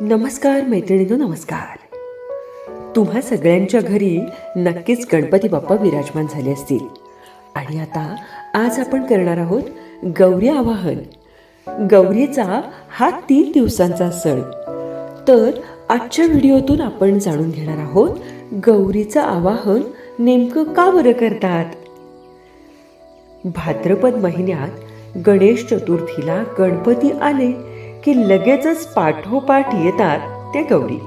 नमस्कार मैत्रिणीनो नमस्कार. तुम्हा सगळ्यांच्या घरी नक्कीच गणपती बाप्पा विराजमान झाले असतील. आणि आता आज आपण करणार आहोत गौरी आवाहन. गौरीचा हा तीन दिवसांचा सण. तर आजच्या व्हिडिओतून आपण जाणून घेणार आहोत गौरीचं आवाहन नेमकं का बरं करतात? भाद्रपद महिन्यात गणेश चतुर्थीला गणपती आले. की लगेचच पाठोपाठ येतात त्या गौरी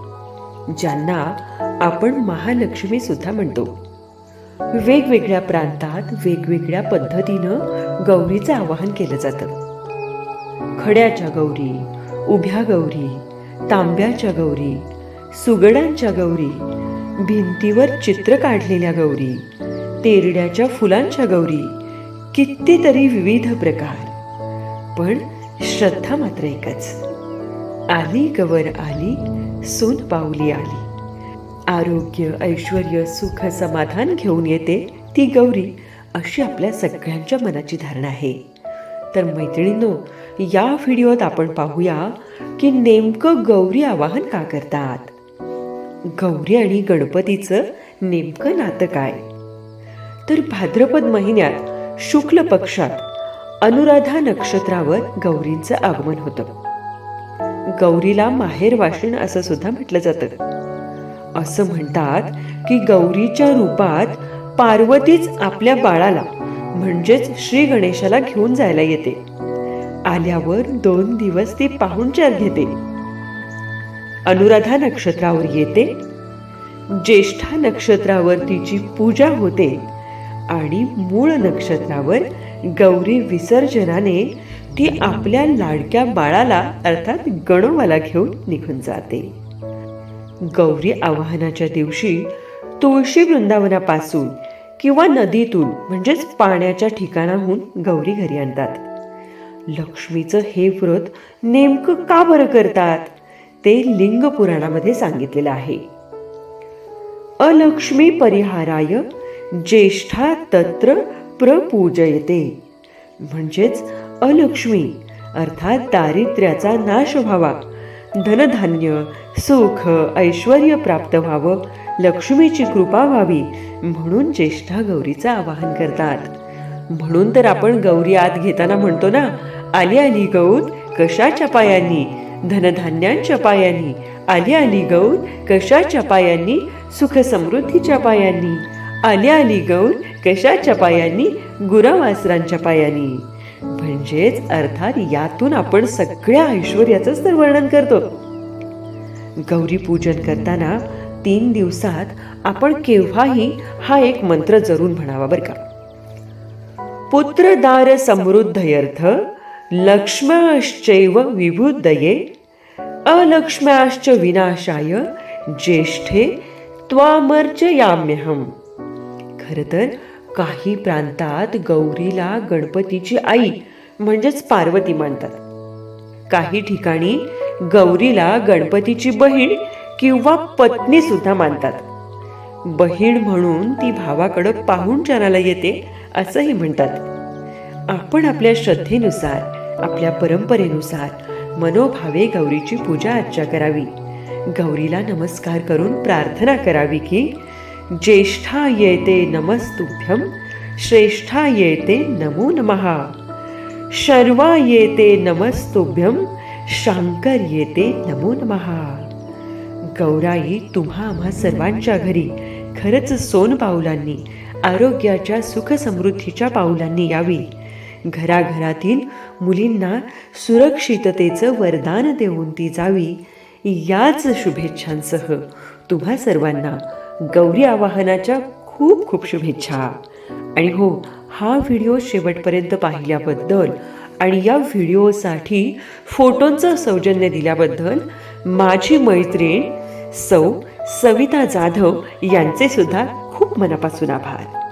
ज्यांना आपण महालक्ष्मी सुद्धा म्हणतो. वेगवेगळ्या प्रांतात वेगवेगळ्या पद्धतीनं गौरीचं आवाहन केलं जातं. खड्याच्या गौरी उभ्या गौरी तांब्याच्या गौरी सुगडांच्या गौरी भिंतीवर चित्र काढलेल्या गौरी तेरड्याच्या फुलांच्या गौरी कितीतरी विविध प्रकार. पण श्रद्धा मात्र एकच. आली गवर आली सून पावली आली. आरोग्य ऐश्वर सुख समाधान घेऊन येते ती गौरी अशी आपल्या सगळ्यांच्या मनाची धारणा आहे. तर मैत्रिणींनो या व्हिडिओत आपण पाहूया की नेमकं गौरी आवाहन का करतात? गौरी आणि गणपतीचं नेमकं नातं काय? तर भाद्रपद महिन्यात शुक्ल पक्षात अनुराधा नक्षत्रावर गौरींचं आगमन होतं. गौरीला माहेर वाशिण असं सुद्धा म्हटलं जातं. असं म्हणतात की गौरीच्या रूपात पार्वतीच आपल्या बाळाला म्हणजेच श्री गणेशाला घेऊन जायला येते. आल्यावर दोन दिवस ती पाहुणचार घेते. अनुराधा नक्षत्रावर येते. ज्येष्ठा नक्षत्रावर तिची पूजा होते. आणि मूळ नक्षत्रावर गौरी विसर्जनाने ती आपल्या लाडक्या बाळाला अर्थात गणोबाला घेऊन निघून जाते. गौरी आवाहनाच्या दिवशी तुळशी वृंदावनापासून किंवा नदीतून म्हणजेच पाण्याच्या ठिकाणाहून गौरी घरी आणतात. लक्ष्मीचं हे व्रत नेमकं का बरं करतात ते लिंग पुराणामध्ये सांगितलेलं आहे. अलक्ष्मी परिहाराय ज्येष्ठा तत्र प्रपूजयते. म्हणजेच अलक्ष्मी अर्थात दारिद्र्याचा नाश व्हावा. धनधान्य सुख ऐश्वर प्राप्त व्हावं लक्ष्मीची कृपा व्हावी म्हणून ज्येष्ठा गौरीचं आवाहन करतात. म्हणून तर आपण गौरी आत घेताना म्हणतो ना आली आली गौर कशाच्या पायांनी? धनधान्यांच्या पायांनी. आली आली गौर कशाच्या पायांनी? सुख समृद्धीच्या पायांनी. आली आली गौर कशाच्या पायांनी? गुरावासरांच्या पायांनी. म्हणजेच अर्थात यातून आपण सगळ्या ऐश्वर्याचंच तर वर्णन करतो. गौरी पूजन करताना तीन दिवसात आपण केव्हाही हा एक मंत्र जरूर म्हणावा बरं का. पुत्रदार समृद्धयर्थ लक्ष्म्याश्चैव विभुदये अलक्ष्म्याश्च विनाशाय ज्येष्ठे त्वामर्चयाम्यहम. खर तर काही प्रांतात गौरीला गणपतीची आई म्हणजेच पार्वती मानतात. काही ठिकाणी गौरीला गणपतीची बहीण किंवा पत्नी सुद्धा मानतात. बहीण म्हणून ती भावाकडं पाहुणचाराला येते असंही म्हणतात. आपण आपल्या श्रद्धेनुसार आपल्या परंपरेनुसार मनोभावे गौरीची पूजा अर्चा करावी. गौरीला नमस्कार करून प्रार्थना करावी की ज्येष्ठा येते नमस्तुभ्यम श्रेष्ठा येते नमो नमहा शर्वा येते नमस्तुभ्यम शांकर येते नमो नमहा गौराई तुम्हा आम्हा सर्वांच्या घरी खरंच सोन पाऊलांनी आरोग्याच्या सुख समृद्धीच्या पाऊलांनी यावी। घराघरातील मुलींना सुरक्षिततेचं वरदान देऊन ती जावी। याच शुभेच्छांसह तुम्हा सर्वांना गौरी आवाहनाच्या खूप खूप शुभेच्छा. आणि हो हा व्हिडिओ शेवटपर्यंत पाहिल्याबद्दल आणि या व्हिडिओसाठी फोटोंचं सौजन्य दिल्याबद्दल माझी मैत्रीण सौ सविता जाधव यांचे सुद्धा खूप मनापासून आभार.